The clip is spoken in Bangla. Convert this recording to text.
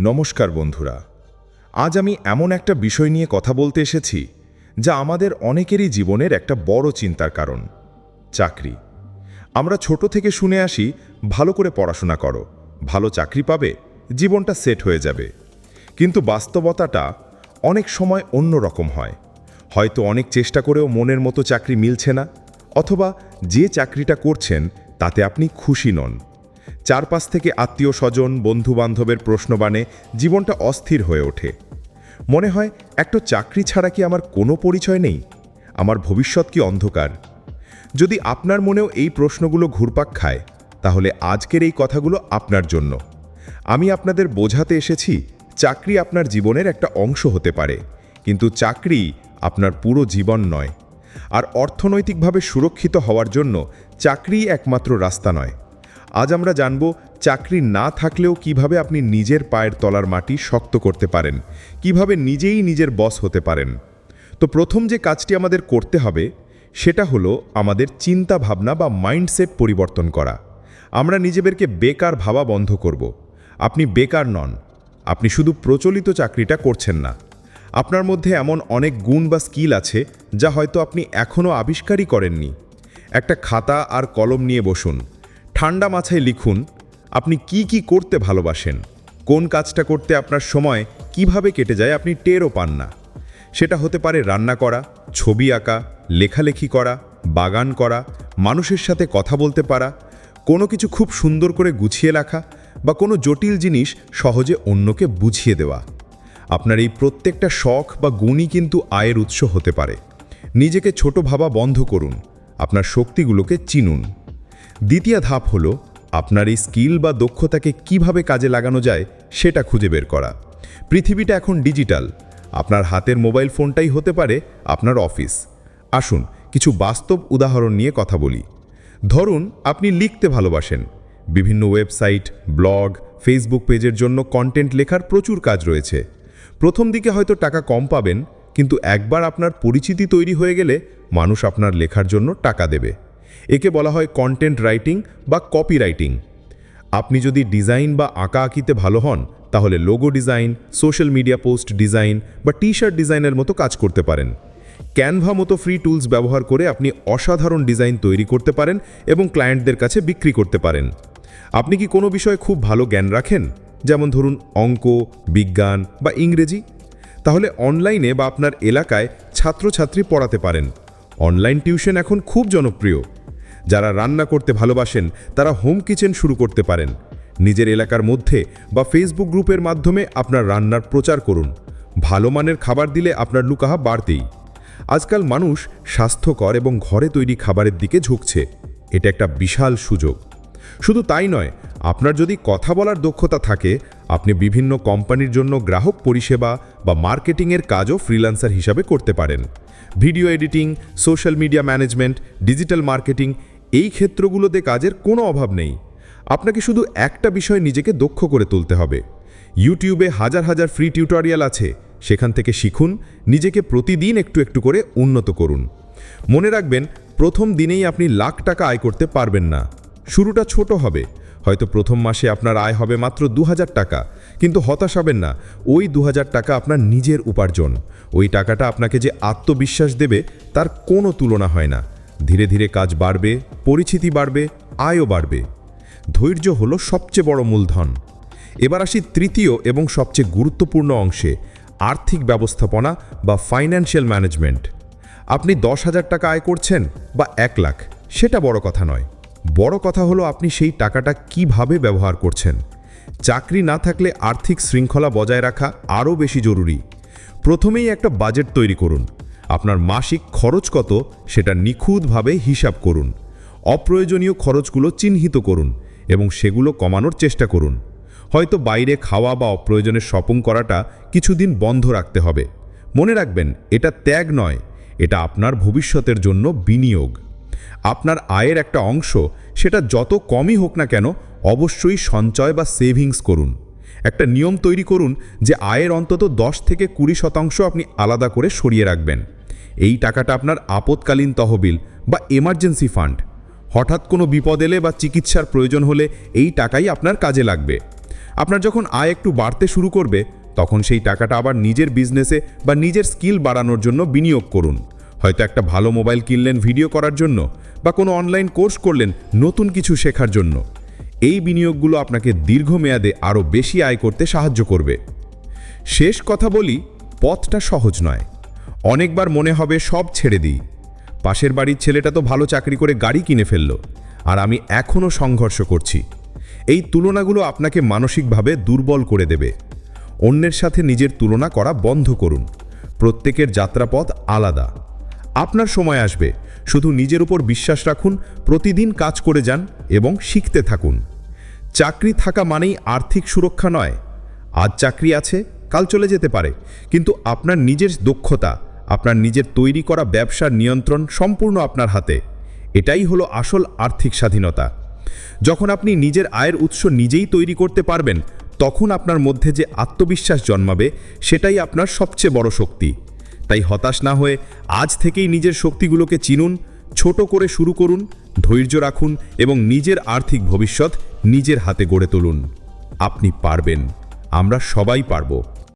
নমস্কার বন্ধুরা। আজ আমি এমন একটা বিষয় নিয়ে কথা বলতে এসেছি, যা আমাদের অনেকেরই জীবনের একটা বড় চিন্তার কারণ, চাকরি। আমরা ছোট থেকে শুনে আসি, ভালো করে পড়াশোনা করো, ভালো চাকরি পাবে, জীবনটা সেট হয়ে যাবে। কিন্তু বাস্তবতাটা অনেক সময় অন্য রকম হয়। হয়তো অনেক চেষ্টা করেও মনের মতো চাকরি মিলছে না, অথবা যে চাকরিটা করছেন, তাতে আপনি খুশি নন। চারপাশ থেকে আত্মীয় স্বজন বন্ধু বান্ধবের প্রশ্নবাণে জীবনটা অস্থির হয়ে ওঠে। মনে হয়, একটা চাকরি ছাড়া কি আমার কোনো পরিচয় নেই? আমার ভবিষ্যৎ কি অন্ধকার? যদি আপনার মনেও এই প্রশ্নগুলো ঘুরপাক খায়, তাহলে আজকের এই কথাগুলো আপনার জন্য। আমি আপনাদের বোঝাতে এসেছি, চাকরি আপনার জীবনের একটা অংশ হতে পারে, কিন্তু চাকরি আপনার পুরো জীবন নয়। আর অর্থনৈতিকভাবে সুরক্ষিত হওয়ার জন্য চাকরিই একমাত্র রাস্তা নয়। আজ আমরা জানব চাকরি না থাকলেও কীভাবে আপনি নিজের পায়ের তলার মাটি শক্ত করতে পারেন, কীভাবে নিজেই নিজের বস হতে পারেন। তো প্রথম যে কাজটি আমাদের করতে হবে, সেটা হলো আমাদের চিন্তা ভাবনা বা মাইন্ডসেট পরিবর্তন করা। আমরা নিজেদেরকে বেকার ভাবা বন্ধ করব। আপনি বেকার নন, আপনি শুধু প্রচলিত চাকরিটা করছেন না। আপনার মধ্যে এমন অনেক গুণ বা স্কিল আছে, যা হয়তো আপনি এখনও আবিষ্কারই করেননি। একটা খাতা আর কলম নিয়ে বসুন। ঠান্ডা মাথায় লিখুন, আপনি কি কি করতে ভালোবাসেন? কোন কাজটা করতে আপনার সময় কীভাবে কেটে যায় আপনি টেরও পান না। সেটা হতে পারে রান্না করা, ছবি আঁকা, লেখালেখি করা, বাগান করা, মানুষের সাথে কথা বলতে পারা, কোনো কিছু খুব সুন্দর করে গুছিয়ে রাখা বা কোনো জটিল জিনিস সহজে অন্যকে বুঝিয়ে দেওয়া। আপনার এই প্রত্যেকটা শখ বা গুণই কিন্তু আয়ের উৎস হতে পারে। নিজেকে ছোট ভাবা বন্ধ করুন, আপনার শক্তিগুলোকে চিনুন। দ্বিতীয় ধাপ হল আপনার এই স্কিল বা দক্ষতাকে কীভাবে কাজে লাগানো যায় সেটা খুঁজে বের করা। পৃথিবীটা এখন ডিজিটাল। আপনার হাতের মোবাইল ফোনটাই হতে পারে আপনার অফিস। আসুন, কিছু বাস্তব উদাহরণ নিয়ে কথা বলি। ধরুন, আপনি লিখতে ভালোবাসেন। বিভিন্ন ওয়েবসাইট, ব্লগ, ফেসবুক পেজের জন্য কন্টেন্ট লেখার প্রচুর কাজ রয়েছে। প্রথম দিকে হয়তো টাকা কম পাবেন, কিন্তু একবার আপনার পরিচিতি তৈরি হয়ে গেলে মানুষ আপনার লেখার জন্য টাকা দেবে। একে বলা হয় কন্টেন্ট রাইটিং বা কপি রাইটিং আপনি যদি ডিজাইন বা আঁকা আঁকিতে ভালো হন, তাহলে logo design social media post design বা টি শার্ট ডিজাইনের মতো কাজ করতে পারেন। ক্যানভা মতো ফ্রি টুলস ব্যবহার করে আপনি অসাধারণ ডিজাইন তৈরি করতে পারেন এবং ক্লায়েন্টদের কাছে বিক্রি করতে পারেন। আপনি কি কোনো বিষয়ে খুব ভালো জ্ঞান রাখেন? যেমন ধরুন অঙ্ক, বিজ্ঞান বা ইংরেজি? তাহলে অনলাইনে বা আপনার এলাকায় ছাত্রছাত্রী পড়াতে পারেন। অনলাইন টিউশন এখন খুব জনপ্রিয়। যারা রান্না করতে ভালোবাসেন, তারা হোম কিচেন শুরু করতে পারেন। নিজের এলাকার মধ্যে বা ফেসবুক গ্রুপের মাধ্যমে আপনার রান্নার প্রচার করুন। ভালো মানের খাবার দিলে আপনার লুকাহা বাড়তেই। আজকাল মানুষ স্বাস্থ্যকর এবং ঘরে তৈরি খাবারের দিকে ঝুঁকছে। এটা একটা বিশাল সুযোগ। শুধু তাই নয়, আপনার যদি কথা বলার দক্ষতা থাকে, আপনি বিভিন্ন কোম্পানির জন্য গ্রাহক পরিষেবা বা মার্কেটিংয়ের কাজও ফ্রিল্যান্সার হিসাবে করতে পারেন। Video editing social media management digital marketing এই ক্ষেত্রগুলোতে কাজের কোনো অভাব নেই। আপনাকে শুধু একটা বিষয় নিজেকে দক্ষ করে তুলতে হবে। ইউটিউবে হাজার হাজার ফ্রি টিউটোরিয়াল আছে। সেখান থেকে শিখুন, নিজেকে প্রতিদিন একটু একটু করে উন্নত করুন। মনে রাখবেন, প্রথম দিনেই আপনি লাখ টাকা আয় করতে পারবেন না। শুরুটা ছোট হবে। হয়তো প্রথম মাসে আপনার আয় হবে মাত্র দু হাজার টাকা। কিন্তু হতাশ হবেন না। ওই দু হাজার টাকা আপনার নিজের উপার্জন। ওই টাকাটা আপনাকে যে আত্মবিশ্বাস দেবে, তার কোনো তুলনা হয় না। ধীরে ধীরে কাজ বাড়বে, পরিচিতি বাড়বে, আয়ও বাড়বে। ধৈর্য হলো সবচেয়ে বড় মূলধন। এবার আসি তৃতীয় এবং সবচেয়ে গুরুত্বপূর্ণ অংশে, আর্থিক ব্যবস্থাপনা বা ফাইন্যান্সিয়াল ম্যানেজমেন্ট আপনি দশ হাজার টাকা আয় করছেন বা এক লাখ, সেটা বড় কথা নয়। বড় কথা হলো আপনি সেই টাকাটা কীভাবে ব্যবহার করছেন। চাকরি না থাকলে আর্থিক শৃঙ্খলা বজায় রাখা আরও বেশি জরুরি। প্রথমেই একটা বাজেট তৈরি করুন। আপনার মাসিক খরচ কত সেটা নিখুঁতভাবে হিসাব করুন। অপ্রয়োজনীয় খরচগুলো চিহ্নিত করুন এবং সেগুলো কমানোর চেষ্টা করুন। হয়তো বাইরে খাওয়া বা অপ্রয়োজনের শপিং করাটা কিছুদিন বন্ধ রাখতে হবে। মনে রাখবেন, এটা ত্যাগ নয়, এটা আপনার ভবিষ্যতের জন্য বিনিয়োগ। আপনার আয়ের একটা অংশ সেটা যত কমই হোক না কেন অবশ্যই সঞ্চয় বা সেভিংস করুন। একটা নিয়ম তৈরি করুন যে আয়ের অন্তত দশ থেকে কুড়ি শতাংশ আপনি আলাদা করে সরিয়ে রাখবেন। এই টাকাটা আপনার আপৎকালীন তহবিল বা এমার্জেন্সি ফান্ড হঠাৎ কোনো বিপদ এলে বা চিকিৎসার প্রয়োজন হলে এই টাকাই আপনার কাজে লাগবে। আপনার যখন আয় একটু বাড়তে শুরু করবে, তখন সেই টাকাটা আবার নিজের বিজনেসে বা নিজের স্কিল বাড়ানোর জন্য বিনিয়োগ করুন। হয়তো একটা ভালো মোবাইল কিনলেন ভিডিও করার জন্য বা কোনো অনলাইন কোর্স করলেন নতুন কিছু শেখার জন্য। এই বিনিয়োগগুলো আপনাকে দীর্ঘমেয়াদে আরও বেশি আয় করতে সাহায্য করবে। শেষ কথা বলি, পথটা সহজ নয়। অনেকবার মনে হবে সব ছেড়ে দিই। পাশের বাড়ির ছেলেটা তো ভালো চাকরি করে গাড়ি কিনে ফেলল, আর আমি এখনও সংঘর্ষ করছি। এই তুলনাগুলো আপনাকে মানসিকভাবে দুর্বল করে দেবে। অন্যের সাথে নিজের তুলনা করা বন্ধ করুন। প্রত্যেকের যাত্রাপথ আলাদা। আপনার সময় আসবে, শুধু নিজের উপর বিশ্বাস রাখুন, প্রতিদিন কাজ করে যান এবং শিখতে থাকুন। চাকরি থাকা মানেই আর্থিক সুরক্ষা নয়। আজ চাকরি আছে, কাল চলে যেতে পারে, কিন্তু আপনার নিজের দক্ষতা আপনার নিজের তৈরি করা ব্যবসার নিয়ন্ত্রণ সম্পূর্ণ আপনার হাতে। এটাই হলো আসল আর্থিক স্বাধীনতা। যখন আপনি নিজের আয়ের উৎস নিজেই তৈরি করতে পারবেন, তখন আপনার মধ্যে যে আত্মবিশ্বাস জন্মাবে, সেটাই আপনার সবচেয়ে বড় শক্তি। তাই হতাশ না হয়ে আজ থেকেই নিজের শক্তিগুলোকে চিনুন, ছোট করে শুরু করুন, ধৈর্য রাখুন এবং নিজের আর্থিক ভবিষ্যৎ নিজের হাতে গড়ে তুলুন। আপনি পারবেন, আমরা সবাই পারব।